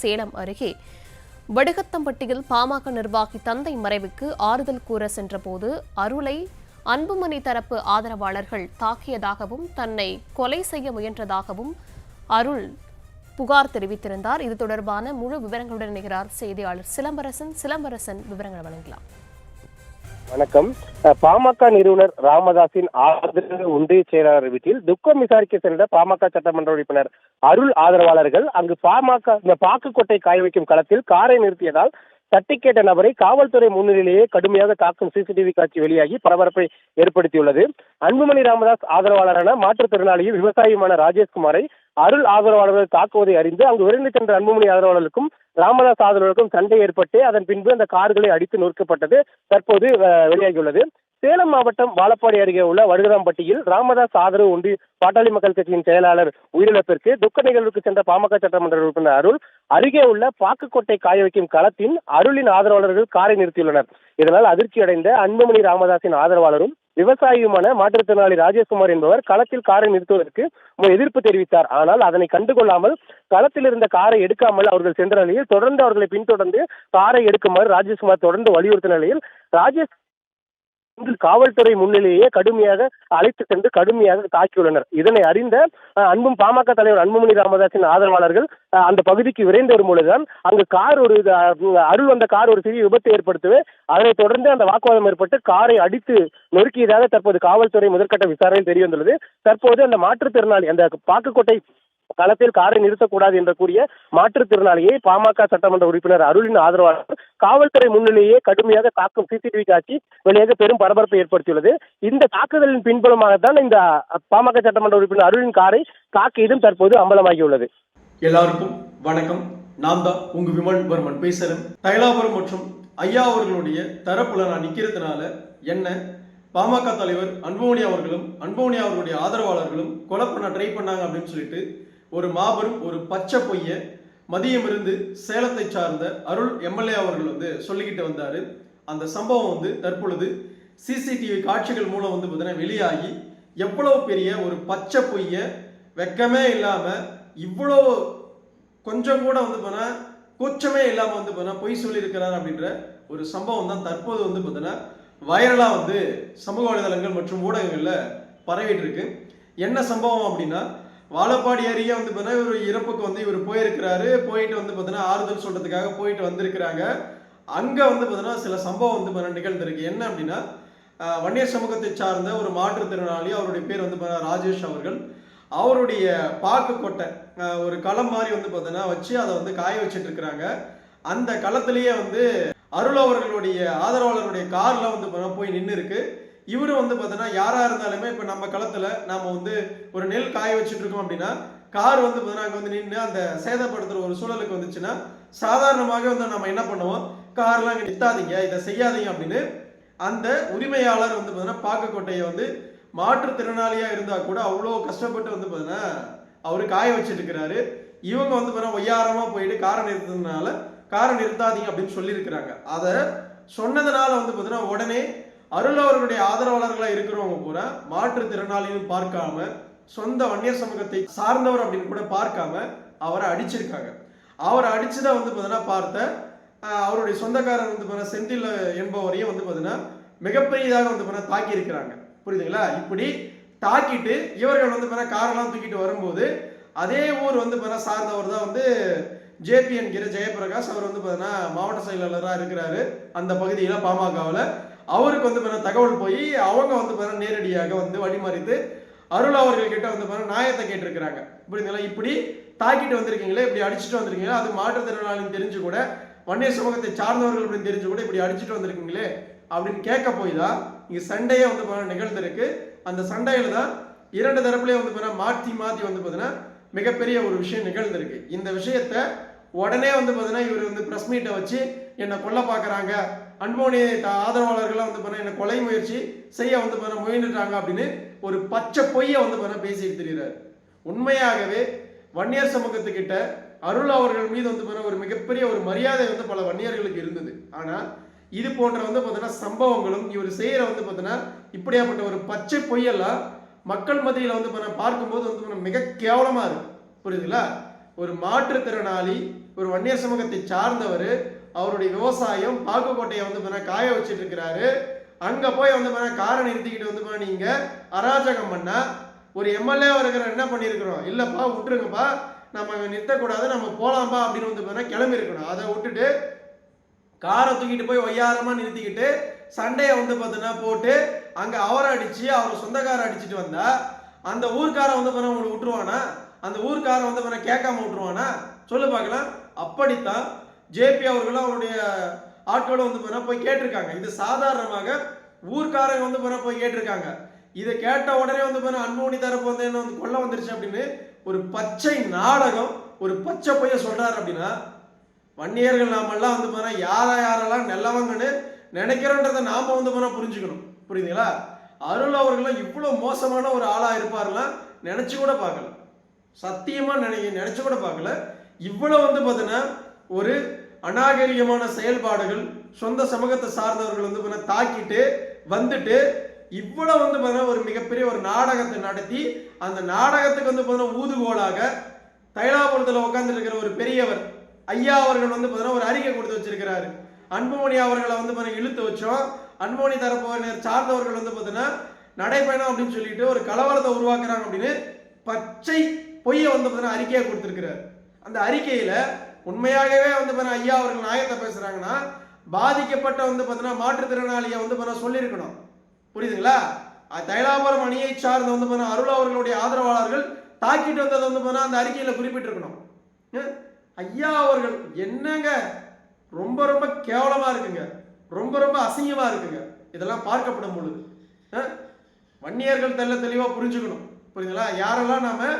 சேலம் அருகே. வடுகத்தம்பட்டியில் பாமக நிர்வாகி தந்தை மறைவுக்கு ஆறுதல் கூற சென்றபோது அருளை அன்புமணி தரப்பு ஆதரவாளர்கள் தாக்கியதாகவும் தன்னை கொலை செய்ய முயன்றதாகவும் அருள் புகார் தெரிவித்திருந்தார். இது தொடர்பான முழு விவரங்களுடன் இணைகிறார் செய்தியாளர் சிலம்பரசன். சிலம்பரசன் விவரங்களை வழங்கலாம். வணக்கம். பாமக நிறுவனர் ராமதாஸின் ஆதரவு ஒன்றிய செயலாளர் வீட்டில் துக்கம் விசாரிக்க சென்ற பாமக சட்டமன்ற உறுப்பினர் அருள் ஆதரவாளர்கள் அங்கு பாமக இந்த பாக்குக்கொட்டை காய வைக்கும் களத்தில் காரை நிறுத்தியதால் தட்டி கேட்ட நபரை காவல்துறை முன்னிலையிலேயே கடுமையாக தாக்கும் சிசிடிவி காட்சி வெளியாகி பரபரப்பை ஏற்படுத்தியுள்ளது. அன்புமணி ராமதாஸ் ஆதரவாளரான மாற்றுத்திறனாளியும் விவசாயியுமான ராஜேஷ்குமாரை அருள் ஆதரவாளர்கள் தாக்குவதை அறிந்து அங்கு விரைந்து சென்ற அன்புமணி ஆதரவாளர்களுக்கும் ராமதாஸ் ஆதரவாளருக்கும் சண்டை ஏற்பட்டு அதன் பின்பு அந்த கார்களை அடித்து நொறுக்கப்பட்டது தற்போது வெளியாகியுள்ளது. சேலம் மாவட்டம் வாழப்பாடி அருகே உள்ள வடுகராம்பட்டியில் ராமதாஸ் ஆதரவு ஒன்றி பாட்டாளி மக்கள் கட்சியின் செயலாளர் உயிரிழப்பிற்கு துக்க நிகழ்வுக்கு சென்ற பாமக சட்டமன்ற உறுப்பினர் அருள் அருகே உள்ள பாக்குக்கோட்டை காய வைக்கும் களத்தின் அருளின் ஆதரவாளர்கள் காரை நிறுத்தியுள்ளனர். இதனால் அதிர்ச்சி அடைந்த அன்புமணி ராமதாஸின் ஆதரவாளரும் விவசாயியுமான மாற்றுத்திறனாளி ராஜேஷ்குமார் என்பவர் களத்தில் காரை நிறுத்துவதற்கு எதிர்ப்பு தெரிவித்தார். ஆனால் அதனை கண்டுகொள்ளாமல் களத்தில் இருந்த காரை எடுக்காமல் அவர்கள் சென்ற நிலையில் தொடர்ந்து அவர்களை பின்தொடர்ந்து காரை எடுக்குமாறு ராஜேஷ்குமார் தொடர்ந்து வலியுறுத்திய நிலையில் ராஜேஷ் காவல்துறை முன்னிலேயே கடுமையாக அழைத்து சென்று கடுமையாக தாக்கியுள்ளனர். இதனை அறிந்த அன்பும் பாமக தலைவர் அன்புமணி ராமதாஸின் ஆதரவாளர்கள் அந்த பகுதிக்கு விரைந்து வரும் பொழுதுதான் அங்கு கார் ஒரு அருள் வந்த கார் ஒரு சிறிய விபத்தை ஏற்படுத்தவே அதனைத் தொடர்ந்து அந்த வாக்குவாதம் ஏற்பட்டு காரை அடித்து நொறுக்கியதாக தற்போது காவல்துறை முதற்கட்ட விசாரணையில் தெரிய வந்துள்ளது தற்போது அந்த மாற்றுத்திறனாளி அந்த பாக்குக்கோட்டை களத்தில் காரை நிறுத்தக்கூடாது என்று கூறிய மாற்றுத்திறனாளியை பாமக சட்டமன்ற உறுப்பினர் அருளின் ஆதரவாளர் காவல்துறை முன்னிலேயே கடுமையாக தாக்கும் சிசிடிவி காட்சி வெளியாக பெரும் பரபரப்பை ஏற்படுத்தியுள்ளது. இந்த தாக்குதலின் பின்புலமாகத்தான் இந்த பாமக சட்டமன்ற உறுப்பினர் அருளின் காரை தாக்கியதும் தற்போது அம்பலமாகியுள்ளது. எல்லாருக்கும் வணக்கம். நான் தான் உங்க விமல் வர்மன் பேசுறேன். தைலாபுரம் மற்றும் ஐயா அவர்களுடைய தரப்புல நான் நிக்கிறதுனால என்ன? பாமக தலைவர் அன்போனி அவர்களும் அன்போனி அவர்களுடைய ஆதரவாளர்களும் கொலை பண்ண ட்ரை பண்ணாங்க அப்படின்னு சொல்லிட்டு ஒரு மாபெரும் ஒரு பச்சை பொய்ய மதியம் இருந்து சேலத்தை சார்ந்த அருள் எம்எல்ஏ அவர்கள் வந்து சொல்லிக்கிட்டு வந்தார். அந்த சம்பவம் வந்து தற்பொழுது சிசிடிவி காட்சிகள் மூலம் வந்து பார்த்தீங்கன்னா வெளியாகி எவ்வளவு பெரிய ஒரு பச்சை பொய்ய வெக்கமே இல்லாமல் இவ்வளோ கொஞ்சம் கூட வந்து பார்த்தா கூச்சமே இல்லாமல் வந்து பார்த்தா பொய் சொல்லியிருக்கிறார் அப்படின்ற ஒரு சம்பவம் தான் தற்போது வந்து பார்த்தீங்கன்னா வைரலாக வந்து சமூக வலைதளங்கள் மற்றும் ஊடகங்களில் பரவிட்டு இருக்கு. என்ன சம்பவம் அப்படின்னா வாழப்பாடி அருகே வந்து பார்த்தீங்கன்னா இவர் இறப்புக்கு வந்து இவர் போயிருக்கிறாரு. போயிட்டு வந்து பார்த்தீங்கன்னா ஆறுதல் சொல்றதுக்காக போயிட்டு வந்திருக்கிறாங்க. அங்கே வந்து பார்த்தீங்கன்னா சில சம்பவம் வந்து பார்த்தீங்கன்னா நிகழ்ந்திருக்கு. என்ன அப்படின்னா வன்னியர் சமூகத்தை சார்ந்த ஒரு மாற்றுத்திறனாளி அவருடைய பேர் வந்து பார்த்தீங்கன்னா ராஜேஷ் அவர்கள். அவருடைய பாக்கு கொட்டை ஒரு களம் மாதிரி வந்து பார்த்தீங்கன்னா வச்சு அதை வந்து காய வச்சுட்டு இருக்கிறாங்க. அந்த களத்திலேயே வந்து அருள் அவர்களுடைய ஆதரவாளருடைய கார்ல வந்து பார்த்தீங்கன்னா போய் நின்று இருக்கு இவரும் வந்து பார்த்தோன்னா யாராக இருந்தாலுமே இப்போ நம்ம களத்தில் நாம் வந்து ஒரு நெல் காய வச்சுட்டு இருக்கோம் அப்படின்னா கார் வந்து பார்த்தீங்கன்னா அங்கே வந்து நின்று அந்த சேதப்படுத்துகிற ஒரு சூழலுக்கு வந்துச்சுன்னா சாதாரணமாக வந்து நம்ம என்ன பண்ணுவோம்? கார்லாம் இங்கே நிறுத்தாதீங்க இதை செய்யாதீங்க அப்படின்னு அந்த உரிமையாளர் வந்து பார்த்தீங்கன்னா பாக்கக்கோட்டையை வந்து மாற்றுத்திறனாளியாக இருந்தால் கூட அவ்வளோ கஷ்டப்பட்டு வந்து பார்த்தீங்கன்னா அவர் காய வச்சுட்டுருக்கிறாரு இவங்க வந்து பார்த்தீங்கன்னா ஒய்யாரமாக போயிட்டு காரை நிறுத்தினால காரை நிறுத்தாதீங்க அப்படின்னு சொல்லியிருக்கிறாங்க. அதை சொன்னதுனால வந்து பார்த்தீங்கன்னா உடனே அருள் அவர்களுடைய ஆதரவாளர்களா இருக்கிறவங்க கூட மாற்றுத்திறனாளின்னு பார்க்காம சொந்த வன்னியர் சமூகத்தை சார்ந்தவர் அப்படின்னு கூட பார்க்காம அவரை அடிச்சிருக்காங்க. அவரை அடிச்சுதான் வந்து பார்த்தீங்கன்னா பார்த்த அவருடைய சொந்தக்காரர் வந்து பார்த்தீங்கன்னா செந்தில் என்பவரையும் வந்து பார்த்தீங்கன்னா மிகப்பெரியதாக வந்து பார்த்தீங்கன்னா தாக்கி இருக்கிறாங்க புரியுதுங்களா? இப்படி தாக்கிட்டு இவர்கள் வந்து பார்த்தீங்கன்னா காரெல்லாம் தூக்கிட்டு வரும்போது அதே ஊர் வந்து பார்த்தீங்கன்னா சார்ந்தவர் தான் வந்து ஜேபி என்கிற ஜெயபிரகாஷ். அவர் வந்து பார்த்தீங்கன்னா மாவட்ட செயலாளராக இருக்கிறாரு. அந்த பகுதியில் பாமகவில் அவருக்கு வந்து பார்த்தீங்கன்னா தகவல் போய் அவங்க வந்து பார்த்தீங்கன்னா நேரடியாக வந்து வழிமறித்து அருள் அவர்கள் கிட்ட வந்து பார்த்தீங்கன்னா நியாயத்தை கேட்டிருக்கிறாங்க. புரியுதுங்களா? இப்படி தாக்கிட்டு வந்திருக்கீங்களா இப்படி அடிச்சுட்டு வந்திருக்கீங்களா அது மாற்றுத்திறனாளின்னு தெரிஞ்சு கூட வன்னிய சமூகத்தை சார்ந்தவர்கள் அப்படின்னு தெரிஞ்சு கூட இப்படி அடிச்சுட்டு வந்திருக்கீங்களே அப்படின்னு கேட்க போய் தான் இங்க சண்டையே வந்து பார்த்தீங்கன்னா நிகழ்ந்திருக்கு. அந்த சண்டையில தான் இரண்டு தரப்புலயும் வந்து பார்த்தீங்கன்னா மாற்றி மாற்றி வந்து பார்த்தீங்கன்னா மிகப்பெரிய ஒரு விஷயம் நிகழ்ந்திருக்கு. இந்த விஷயத்த உடனே வந்து பார்த்தீங்கன்னா இவர் வந்து ப்ரெஸ் மீட்டை வச்சு என்னை கொல்ல பார்க்குறாங்க. அன்போனி ஆதரவாளர்கள்லாம் வந்து பார்த்தீங்கன்னா என்னை கொலை முயற்சி செய்ய வந்து பார்த்தீங்கன்னா முயன்றுட்டாங்க அப்படின்னு ஒரு பச்சை பொய்யை வந்து பார்த்தீங்கன்னா பேசிட்டு திரிகிறார் உண்மையாகவே வன்னியர் சமூகத்துக்கிட்ட அருள் அவர்கள் மீது வந்து பார்த்தீங்கன்னா ஒரு மிகப்பெரிய ஒரு மரியாதை வந்து பல வன்னியர்களுக்கு இருந்தது. ஆனால் இது போன்ற வந்து பார்த்தீங்கன்னா சம்பவங்களும் இவர் செய்கிற வந்து பார்த்தீங்கன்னா இப்படியாப்பட்ட ஒரு பச்சை பொய்யெல்லாம் மக்கள் மத்தியில் வந்து பார்த்தா பார்க்கும்போது வந்து மிக கேவலமாக இருக்கு. புரியுதுங்களா? ஒரு மாற்றுத்திறனாளி ஒரு வன்னியர் சமூகத்தை சார்ந்தவர் அவருடைய விவசாயம் பாக்குக்கோட்டையை வந்து பார்த்தா காய வச்சுட்டு இருக்கிறாரு அங்க போய் வந்து பார்த்தா காரை நிறுத்திக்கிட்டு வந்து நீங்க அராஜகம் பண்ணா ஒரு எம்எல்ஏ இருக்கிற என்ன பண்ணியிருக்கிறோம் இல்லப்பா விட்டுருங்கப்பா. நம்ம நிறுத்தக்கூடாது நம்ம போலாம்பா அப்படின்னு வந்து பார்த்தா கிளம்பி இருக்கணும் அதை விட்டுட்டு காரை தூக்கிட்டு போய் ஒய்யாரமா நிறுத்திக்கிட்டு சண்டையை வந்து பார்த்தீங்கன்னா போட்டு அங்க அவரை அடிச்சு அவர் சொந்தக்காரை அடிச்சிட்டு வந்தா அந்த ஊர்க்காரை வந்து பண்ண உங்களுக்கு விட்டுருவானா? அந்த ஊர்க்காரை வந்து பண்ண கேட்காம விட்டுருவானா? சொல்லு பார்க்கலாம். அப்படித்தான் ஜேபி அவர்களும் அவருடைய ஆட்களும் வந்து பண்ண போய் கேட்டிருக்காங்க. இது சாதாரணமாக ஊர்க்காரங்க வந்து பண்ண போய் கேட்டிருக்காங்க. இதை கேட்ட உடனே வந்து பார்த்தீங்கன்னா அன்புமணி தரப்பு வந்து என்ன வந்து கொல்ல வந்துருச்சு அப்படின்னு ஒரு பச்சை நாடகம் ஒரு பச்சை பைய சொல்றாரு அப்படின்னா வன்னியர்கள் நாமெல்லாம் வந்து பார்த்தா யாரா யாரெல்லாம் நல்லவங்கன்னு நினைக்கிறோன்றதை நாம வந்து பார்த்தா புரிஞ்சுக்கணும். புரியுதுங்களா? அருள் அவர்களும் இவ்வளோ மோசமான ஒரு ஆளா இருப்பாருலாம் நினைச்சு கூட பார்க்கல. சத்தியமா நினை நினைச்சு கூட பார்க்கல. இவ்வளவு வந்து பார்த்தீங்கன்னா ஒரு அநாகரிகமான செயல்பாடுகள் சொந்த சமூகத்தை சார்ந்தவர்கள் வந்து பார்த்தீங்கன்னா தாக்கிட்டு வந்துட்டு இவ்வளவு வந்து பார்த்தீங்கன்னா ஒரு மிகப்பெரிய ஒரு நாடகத்தை நடத்தி அந்த நாடகத்துக்கு வந்து பார்த்தீங்கன்னா ஊதுகோலாக தைலாபுரத்தில் உட்கார்ந்து இருக்கிற ஒரு பெரியவர் ஐயா அவர்கள் வந்து பார்த்தீங்கன்னா ஒரு அறிக்கை கொடுத்து வச்சிருக்கிறாரு. அன்புமணி அவர்களை வந்து பார்த்தீங்கன்னா இழுத்து வச்சோம். அன்புமணி தரப்பினர் சார்ந்தவர்கள் வந்து பார்த்தீங்கன்னா நடைபயணம் அப்படின்னு சொல்லிட்டு ஒரு கலவரத்தை உருவாக்குறாங்க அப்படின்னு பச்சை பொய்யை வந்து பார்த்தீங்கன்னா அறிக்கையை கொடுத்துருக்கிறார். அந்த அறிக்கையில உண்மையாகவே வந்து பார்த்தீங்கன்னா ஐயா அவர்கள் நாயத்தை பேசுறாங்கன்னா பாதிக்கப்பட்ட வந்து பார்த்தீங்கன்னா மாற்றுத்திறனாளியை வந்து பார்த்தீங்கன்னா சொல்லியிருக்கணும். புரியுதுங்களா? தைலாபுரம் அணியை சார்ந்த வந்து பார்த்தீங்கன்னா அருள் அவர்களுடைய ஆதரவாளர்கள் தாக்கிட்டு வந்ததை வந்து பார்த்தீங்கன்னா அந்த அறிக்கையில குறிப்பிட்டிருக்கணும். ஐயா அவர்கள் என்னங்க? ரொம்ப ரொம்ப கேவலமா இருக்குங்க. ரொம்ப ரொம்ப அசிங்கமா இருக்குங்க. இதெல்லாம் பார்க்கப்படும் பொழுது. வன்னியர்கள் தெல்ல தெளிவா புரிஞ்சுக்கணும். புரியுதுங்களா? யாரெல்லாம் நாம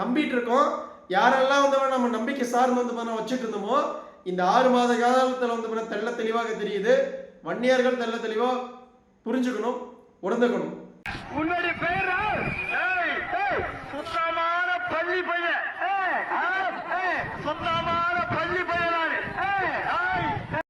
நம்பிட்டு இருக்கோம் யாரெல்லாம் வந்து நம்ம நம்பிக்கை சார்ந்து வந்து பண்ண வச்சுட்டு இருந்தோமோ இந்த ஆறு மாத காலத்துல வந்து பண்ண தெள்ள தெளிவாக தெரியுது. வன்னியர்கள் தெள்ள தெளிவா புரிஞ்சுக்கணும் உணர்ந்துக்கணும். உன்னுடைய பேர். சுத்தமான பள்ளி பையன். சுத்தமான பள்ளி பையன்